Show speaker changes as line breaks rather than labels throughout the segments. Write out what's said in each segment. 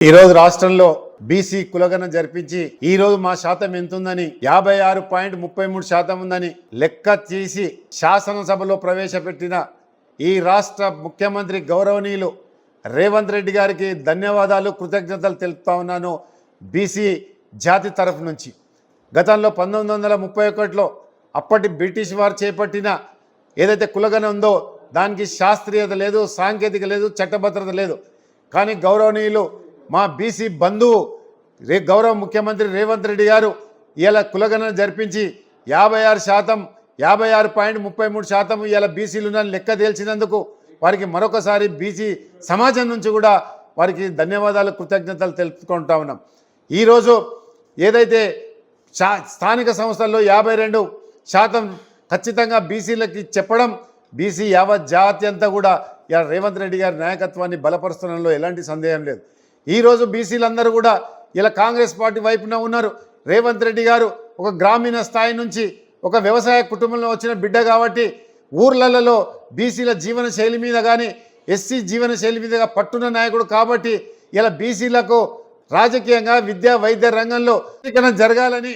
ఈరోజు రాష్ట్రంలో బీసీ కులగన జరిపించి ఈ రోజు మా శాతం ఎంతుందని? యాభై ఆరు పాయింట్ ముప్పై మూడు శాతం ఉందని లెక్క తీసి శాసనసభలో ప్రవేశపెట్టిన ఈ రాష్ట్ర ముఖ్యమంత్రి గౌరవనీయులు రేవంత్ రెడ్డి గారికి ధన్యవాదాలు కృతజ్ఞతలు తెలుపుతా ఉన్నాను బీసీ జాతి తరఫు నుంచి. గతంలో పంతొమ్మిది వందల ముప్పై ఒకటిలో అప్పటి బ్రిటిష్ వారు చేపట్టిన ఏదైతే కులగన ఉందో దానికి శాస్త్రీయత లేదు సాంకేతిక లేదు చట్టభద్రత లేదు. కానీ గౌరవనీయులు మా బీసీ బంధువు రే గౌరవ ముఖ్యమంత్రి రేవంత్ రెడ్డి గారు ఇలా కులగణన జరిపించి యాభై ఆరు శాతం యాభై ఆరు పాయింట్ ముప్పై మూడు శాతం ఇలా బీసీలు లెక్క తేల్చినందుకు వారికి మరొకసారి బీసీ సమాజం నుంచి కూడా వారికి ధన్యవాదాలు కృతజ్ఞతలు తెలుపుకుంటా ఉన్నాం. ఈరోజు ఏదైతే స్థానిక సంస్థల్లో యాభై రెండు శాతం ఖచ్చితంగా బీసీలకి చెప్పడం బీసీ యావత్ జాతి అంతా కూడా ఇలా రేవంత్ రెడ్డి గారి నాయకత్వాన్ని బలపరుస్తున్నలో ఎలాంటి సందేహం లేదు. ఈరోజు బీసీలందరూ కూడా ఇలా కాంగ్రెస్ పార్టీ వైపున ఉన్నారు. రేవంత్ రెడ్డి గారు ఒక గ్రామీణ స్థాయి నుంచి ఒక వ్యవసాయ కుటుంబంలో వచ్చిన బిడ్డ కాబట్టి ఊర్లలో బీసీల జీవన శైలి మీద కానీ ఎస్సీ జీవన శైలి మీద పట్టున్న నాయకుడు కాబట్టి ఇలా బీసీలకు రాజకీయంగా విద్యా వైద్య రంగంలో జరగాలని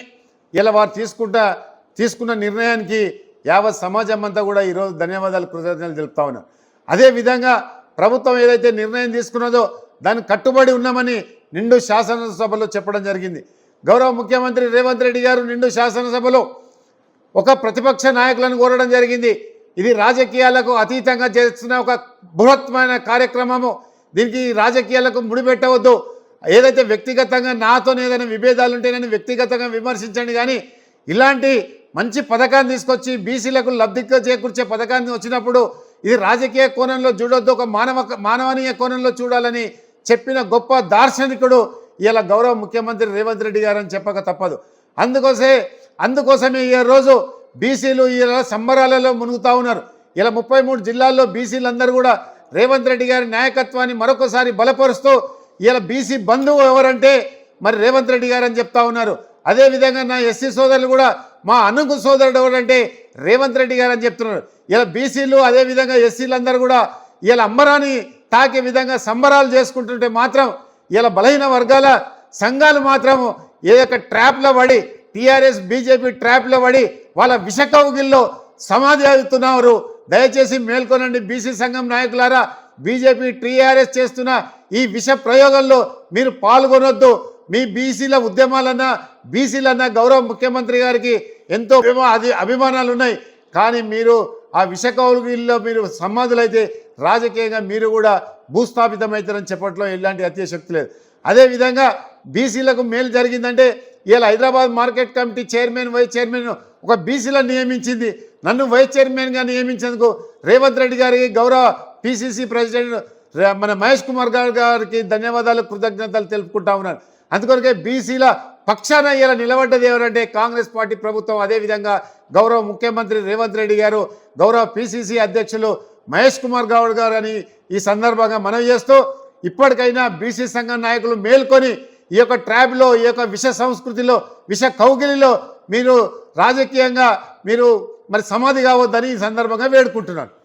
ఇలా వారు తీసుకుంటా తీసుకున్న నిర్ణయానికి యావత్ సమాజం అంతా కూడా ఈరోజు ధన్యవాదాలు కృతజ్ఞతలు తెలుపుతా ఉన్నారు అదేవిధంగా ప్రభుత్వం ఏదైతే నిర్ణయం తీసుకున్నదో దానికి కట్టుబడి ఉన్నామని నిండు శాసనసభలో చెప్పడం జరిగింది. గౌరవ ముఖ్యమంత్రి రేవంత్ రెడ్డి గారు నిండు శాసనసభలో ఒక ప్రతిపక్ష నాయకులను కోరడం జరిగింది. ఇది రాజకీయాలకు అతీతంగా చేస్తున్న ఒక బృహత్మైన కార్యక్రమము. దీనికి రాజకీయాలకు ముడిపెట్టవద్దు. ఏదైతే వ్యక్తిగతంగా నాతో ఏదైనా విభేదాలు ఉంటే నేను వ్యక్తిగతంగా విమర్శించండి. కానీ ఇలాంటి మంచి పథకాన్ని తీసుకొచ్చి బీసీలకు లబ్ధిగా చేకూర్చే పథకాన్ని వచ్చినప్పుడు ఇది రాజకీయ కోణంలో చూడొద్దు. ఒక మానవ మానవనీయ కోణంలో చూడాలని చెప్పిన గొప్ప దార్శనికుడు ఇలా గౌరవ ముఖ్యమంత్రి రేవంత్ రెడ్డి గారు అని చెప్పక తప్పదు. అందుకోసే అందుకోసమే ఈ రోజు బీసీలు ఇలా సంబరాలలో మునుగుతా ఉన్నారు. ఇలా ముప్పై మూడు జిల్లాల్లో బీసీలందరూ కూడా రేవంత్ రెడ్డి గారి నాయకత్వాన్ని మరొకసారి బలపరుస్తూ ఇలా బీసీ బంధువు ఎవరంటే మరి రేవంత్ రెడ్డి గారు అని చెప్తా ఉన్నారు. అదేవిధంగా నా ఎస్సీ సోదరులు కూడా మా అనుగు సోదరుడు ఎవరంటే రేవంత్ రెడ్డి గారు అని చెప్తున్నారు. ఇలా బీసీలు అదేవిధంగా ఎస్సీలందరూ కూడా ఇలా అమ్మరాని తాకే విధంగా సంబరాలు చేసుకుంటుంటే మాత్రం ఇలా బలహీన వర్గాల సంఘాలు మాత్రం ఏ యొక్క ట్రాప్లో పడి టీఆర్ఎస్ బీజేపీ ట్రాప్లో పడి వాళ్ళ విషకౌగిల్లో సమాధి అవుతున్నారు దయచేసి మేల్కొనండి బీసీ సంఘం నాయకులారా బీజేపీ టీఆర్ఎస్ చేస్తున్న ఈ విష ప్రయోగంలో మీరు పాల్గొనొద్దు. మీ బీసీల ఉద్యమాలన్నా బీసీలన్నా గౌరవ ముఖ్యమంత్రి గారికి ఎంతో అది అభిమానాలు ఉన్నాయి కానీ మీరు ఆ విషకౌగిల్లో మీరు సమాధులైతే రాజకీయంగా మీరు కూడా భూస్థాపితమవుతారని చెప్పట్లో ఎలాంటి అత్యశక్తి లేదు. అదేవిధంగా బీసీలకు మేలు జరిగిందంటే ఇలా Hyderabad market committee chairman vice chairman ఒక బీసీలను నియమించింది. నన్ను వైస్ చైర్మన్గా నియమించేందుకు రేవంత్ రెడ్డి గారికి గౌరవ పిసిసి ప్రెసిడెంట్ మన మహేష్ కుమార్ గారు గారికి ధన్యవాదాలు కృతజ్ఞతలు తెలుపుకుంటా ఉన్నాను. అందుకొరకే బీసీల పక్షాన ఇలా నిలబడ్డది ఎవరంటే కాంగ్రెస్ పార్టీ ప్రభుత్వం. అదేవిధంగా గౌరవ ముఖ్యమంత్రి రేవంత్ రెడ్డి గారు గౌరవ పిసిసి అధ్యక్షులు మహేష్ కుమార్ గౌడ్ గారు అని ఈ సందర్భంగా మనవి చేస్తూ ఇప్పటికైనా బీసీ సంఘం నాయకులు మేల్కొని ఈ యొక్క ట్రాబ్లో ఈ యొక్క విష సంస్కృతిలో విష కౌగిలిలో మీరు రాజకీయంగా మీరు మరి సమాధి కావద్దని ఈ సందర్భంగా వేడుకుంటున్నాను